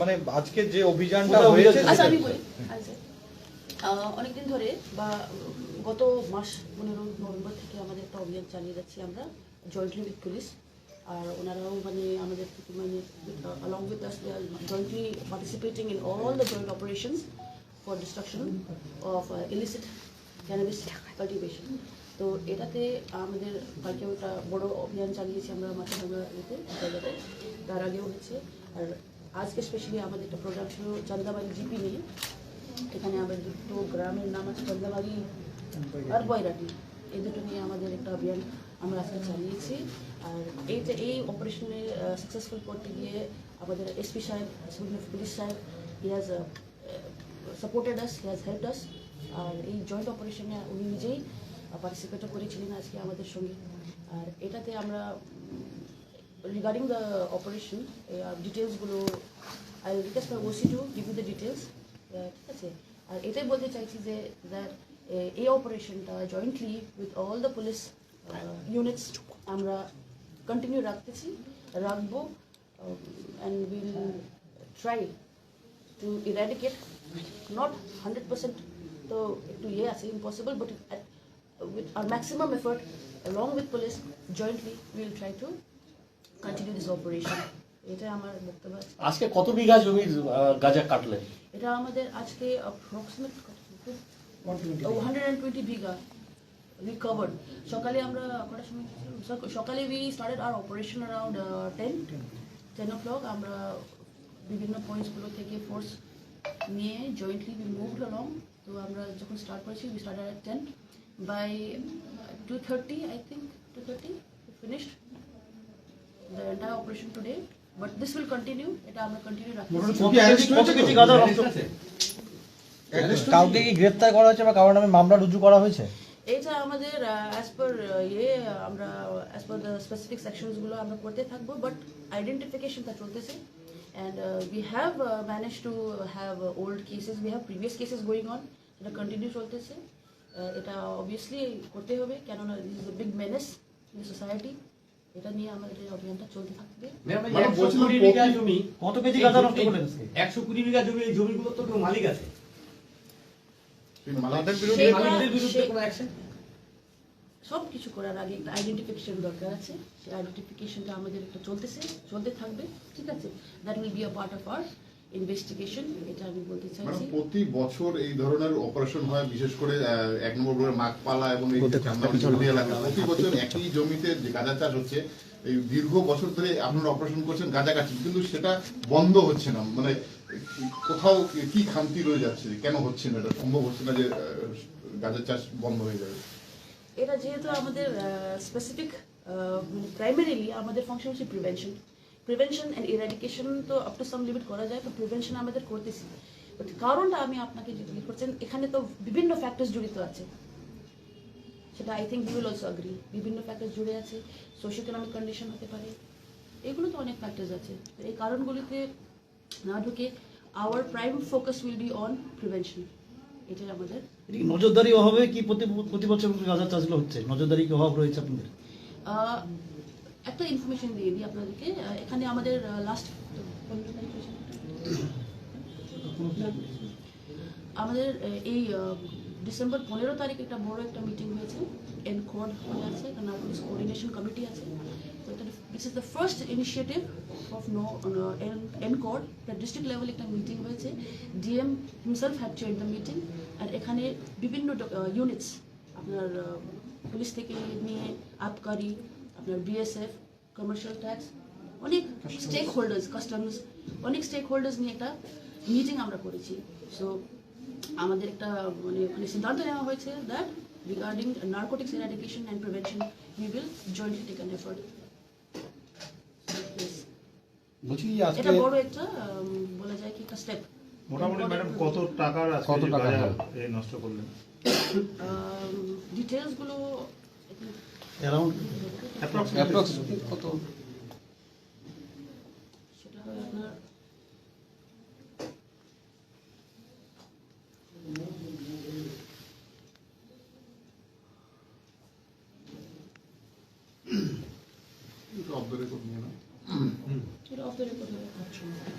মানে আজকে যে অভিযানটা অভিযান হয়েছে আচ্ছা আমি বলি আচ্ছা। অনেকদিন ধরে বা গত মাস পনেরো নভেম্বর থেকে আমাদের একটা অভিযান চালিয়ে যাচ্ছি আমরা জয়েন্টলি উইথ পুলিশ আর ওনারাও মানে আমাদের মানে along with us they are jointly participating in all the joint operations for destruction of uh, illicit তো এটাতে আমাদের কালকে একটা বড় অভিযান চালিয়েছি আমরা মাথাভাঙ্গা ইয়েতে জায়গাতে তার আগেও হচ্ছে আর আজকে স্পেশালি আমাদের একটা প্রোগ্রাম ছিল চান্দাবাড়ি জিপি নিয়ে। এখানে আমাদের দুটো গ্রামের নাম আছে চান্দাবাড়ি আর বয়রাটি এই দুটো নিয়ে আমাদের একটা অভিযান আমরা আজকে চালিয়েছি। আর এই যে এই অপারেশনে সাকসেসফুল করতে গিয়ে আমাদের এসপি সাহেব পুলিশ সাহেব he has supported us he has help us আর এই জয়েন্ট অপারেশনে উনি নিজেই পার্টিসিপেটও করেছিলেন আজকে আমাদের সঙ্গে। আর এটাতে আমরা রিগার্ডিং দ্য অপারেশন ডিটেলসগুলো I request my OC to give you the details ঠিক আছে? আর এটাই বলতে চাইছি যে দ্যাট এই অপারেশনটা jointly with all the police units আমরা কন্টিনিউ রাখতেছি, রাখব and will try to eradicate not hundred percent তো একটু ইয়ে আছে impossible but with our maximum effort, along with police, jointly we will try to continue this operation. এটা আমার বক্তব্য। আজকে কত বিঘা জমি গাঁজা কাটলেন? এটা আমাদের আজকে অ্যাপ্রক্সিমেট হান্ড্রেড অ্যান্ড টোয়েন্টি বিঘা। রিকভার্ড সকালে আমরা কটার সময় সকালে we started our operation around ten ten o'clock আমরা বিভিন্ন পয়েন্টসগুলো থেকে ফোর্স নিয়ে জয়েন্টলি উই মুভড অলং তো আমরা যখন স্টার্ট করেছি we start at ten by two thirty I think two thirty finished the entire operation today but this will continue এটা আমরা গাঁজা নষ্ট কাউকে কি গ্রেফতার করা হয়েছে বা কারোর নামে মামলা রুজু করা হয়েছে? এটা আমাদের অ্যাজ পার ইয়ে আমরা অ্যাজ পার দ্য স্পেসিফিক সেকশনসগুলো আমরা করতে থাকব বাট আইডেন্টিফিকেশনটা চলতেছে। And we have manage to have old cases we have previous cases going on এটা কন্টিনিউ চলতেছে। Uh, এটা অবভিয়াসলি করতে হবে কেননা this is a big menace in society এটা নিয়ে আমাদের এই অভিযানটা চলতে থাকবে। মানে জমি কত কেজি গাঁজা নষ্ট করলেন একশো কুড়ি বিঘা জমি এই জমিগুলো তো কেউ মালিক আছে? সেই মালিকদের বিরুদ্ধে সেটা- মালিকদের বিরুদ্ধে সে- কোনো অ্যাকশন সব কিছু করার আগে একটা আইডেন্টিফিকেশন দরকার আছে। সেই আইডেন্টিফিকেশনটা আমাদের একটা চলতেছে চলতে থাকবে ঠিক আছে? That will be a part of our investigation এটা আমি বলতে মানে চাইছি প্রতি বছর এই ধরনের অপারেশন হয় বিশেষ করে এক নম্বর করে মাঘপালা এবং এই এলাকা প্রতি বছর একই জমিতে যে গাঁজা চাষ হচ্ছে এই দীর্ঘ বছর ধরে আপনারা অপারেশন করছেন গাঁজা কাটছেন কিন্তু সেটা বন্ধ হচ্ছে না। মানে কোথাও কি খামতি রয়ে যাচ্ছে? কেন হচ্ছে না? এটা সম্ভব হচ্ছে না যে গাঁজা চাষ বন্ধ হয়ে যাবে। এটা যেহেতু আমাদের স্পেসিফিক প্রাইমারিলি আমাদের ফাংশন হচ্ছে প্রিভেনশন প্রিভেনশন অ্যান্ড ইরাডিকেশন তো আপ টু সাম লিমিট করা যায় তো প্রিভেনশন আমাদের করতেছি। কারণটা আমি আপনাকে জিজ্ঞেস করছেন এখানে তো বিভিন্ন ফ্যাক্টরস জড়িত আছে। সেটা I think you will also agree বিভিন্ন ফ্যাক্টরস জুড়ে আছে সোশ্যাল ইকোনমিক কন্ডিশন হতে পারে এগুলো তো অনেক ফ্যাক্টরস আছে। এই কারণগুলিতে না ঢুকে our prime focus will be on prevention এটাই আমাদের। নজরদারি অভাবে কি প্রতি প্রতি বছর গাঁজা চাষগুলো হচ্ছে? নজরদারি কি অভাব রয়েছে আপনাদের? একটা ইনফরমেশন দিয়ে দিই আপনাদেরকে। এখানে আমাদের লাস্ট আমাদের এই ডিসেম্বর পনেরো তারিখ একটা বড় একটা মিটিং হয়েছে। এন কোড হয়ে আছে পুলিশ কোঅর্ডিনেশন কমিটি আছে। This is the first initiative of no NCORD একটা ডিস্ট্রিক্ট লেভেল একটা মিটিং হয়েছে। DM himself had chair the meeting আর এখানে বিভিন্ন ইউনিটস আপনার পুলিশ থেকে নিয়ে, আবকারি আপনার বিএসএফ কমার্শিয়াল ট্যাক্স অনেক স্টেক হোল্ডার্স কাস্টমস অনেক স্টেক হোল্ডার্স নিয়ে একটা মিটিং আমরা করেছি। সো আমাদের একটা মানে ওখানে সিদ্ধান্ত নেওয়া হয়েছে that regarding narcotics eradication and prevention we will jointly take an effort বলছি এটা বড় একটা বলা যায় কি একটা স্টেপ মোটামুটি ম্যাডাম কত টাকার কত টাকা গাঁজা হলো? এ নষ্ট করলেন? ডিটেলসগুলো অ্যারাউন্ড Approximately. কত?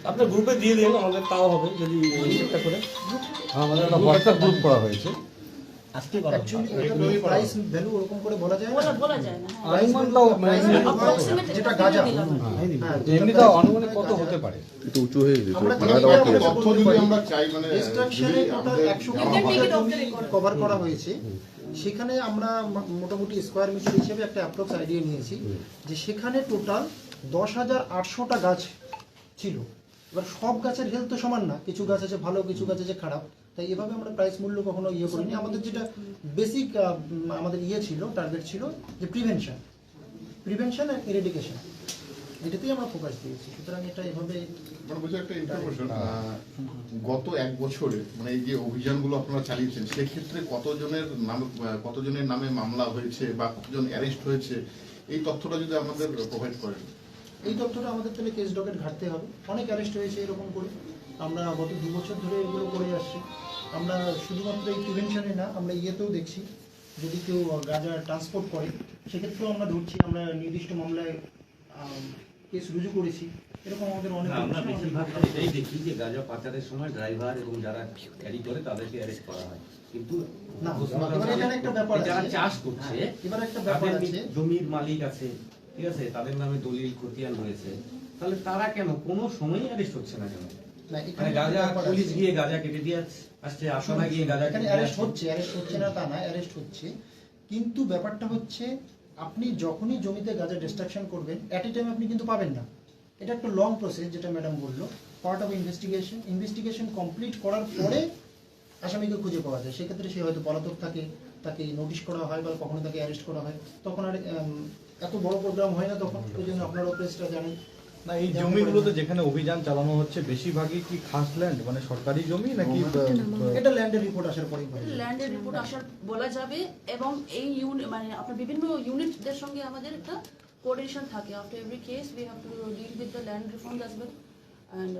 আপনার গ্রুপে দিয়ে দিন আমাদের তাও হবে যদি একটা করে। আমাদের একটা হোয়াটসঅ্যাপ গ্রুপ করা হয়েছে। আজকে করা প্রাইস ভ্যালু ওরকম করে বলা যায় না বলা যায় না হ্যাঁ। যেটা। দিলাম। হ্যাঁ, কত হতে পারে একটু উঁচু হয়ে যেত তথ্য আমরা চাই মানে টোটাল জমি record. কভার করা হয়েছে সেখানে আমরা মোটামুটি স্কোয়ার মিটার হিসেবে একটা অ্যাপ্রক্স আইডিয়া নিয়েছি যে সেখানে টোটাল দশ হাজার আটশোটা গাছ ছিল এবার সব গাছের হেলথ তো সমান না কিছু গাছ আছে ভালো কিছু গাছ আছে খারাপ তাই এভাবে আমরা প্রাইস মূল্য কখনো ইয়ে করিনি। আমাদের যেটা বেসিক আমাদের ইয়ে ছিল টার্গেট ছিল যে প্রিভেনশন প্রিভেনশন অ্যান্ড এরিডিকেশন এটাতেই আমরা ফোকাস দিয়েছি। সুতরাং এটা এভাবে মানে একটা ইনফরমেশন গত এক বছরে মানে এই যে অভিযানগুলো আপনারা চালিয়েছেন সেক্ষেত্রে কতজনের নামে কতজনের নামে মামলা হয়েছে বা কতজন অ্যারেস্ট হয়েছে এই তথ্যটা যদি আমাদের প্রোভাইড করেন। এই তথ্যটা আমাদের তাহলে কেস ডকেট ঘাটতে হবে। অনেক অ্যারেস্ট হয়েছে এরকম করে। আমরা গত দু বছর ধরে এগুলো করে আসছি। আমরা শুধুমাত্র এই প্রিভেনশনে না আমরা ইয়েতেও দেখছি। যদি কেউ গাঁজা ট্রান্সপোর্ট করে সেক্ষেত্রেও আমরা ধরছি। আমরা নির্দিষ্ট মামলায় কেস রুজু করেছি। এরকম আমাদের অনেক আমরা আমাদের- বেশিরভাগ এটাই দেখি যে গাঁজা পাচারের সময় ড্রাইভার এবং যারা ক্যারি করে তাদেরকে অ্যারেস্ট করা হয়। কিন্তু না, এবার এখানে একটা ব্যাপার যারা চাষ করছে হ্যাঁ, এবার একটা ব্যাপার আছে। জমির মালিক আছে। ঠিক আছে তাদের নামে দলিল খতিয়ান রয়েছে। তাহলে তারা কেন? কোনো সময়ই অ্যারেস্ট হচ্ছে না কেন? মানে গাঁজা পুলিশ গিয়ে গাঁজা কেটে দিয়ে আসছে- আসছে গিয়ে গাঁজা কেটে অ্যারেস্ট হচ্ছে অ্যারেস্ট হচ্ছে না তা না অ্যারেস্ট হচ্ছে। কিন্তু ব্যাপারটা হচ্ছে আপনি যখনই জমিতে গাজা ডিস্ট্রাকশন করবেন অ্যাট এ টাইম আপনি কিন্তু পাবেন না। এটা একটা লং প্রসেস যেটা ম্যাডাম বলল part of investigation investigation complete করার পরে আসামিকে খুঁজে পাওয়া যায়। সেক্ষেত্রে সে হয়তো পলাতক থাকে তাকে নোটিশ করা হয় বা কখনো তাকে অ্যারেস্ট করা হয়। তখন আর এত বড় প্রোগ্রাম হয় না তখন ওই জন্য আপনারাও প্রেসটা জানেন। না এই জমিগুলোতে যেখানে অভিযান চালানো হচ্ছে বেশিরভাগই কি খাস ল্যান্ড মানে সরকারি জমি নাকি এটা ল্যান্ডের রিপোর্ট আসার পরেই ল্যান্ডের রিপোর্ট আসার বলা যাবে এবং এই ইউনিট মানে আপনার বিভিন্ন ইউনিটদের সঙ্গে আমাদের একটা কোঅর্ডিনেশন থাকে। After every case we have to deal with the land reform as well and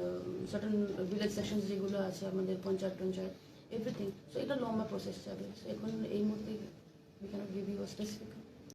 certain village sections যেগুলো আছে আমাদের পঞ্চায়েত পঞ্চায়েত এভরিথিং সো এটা লম্বা প্রসেস যাবে। সো এখন এই মুহূর্তে we cannot give you specific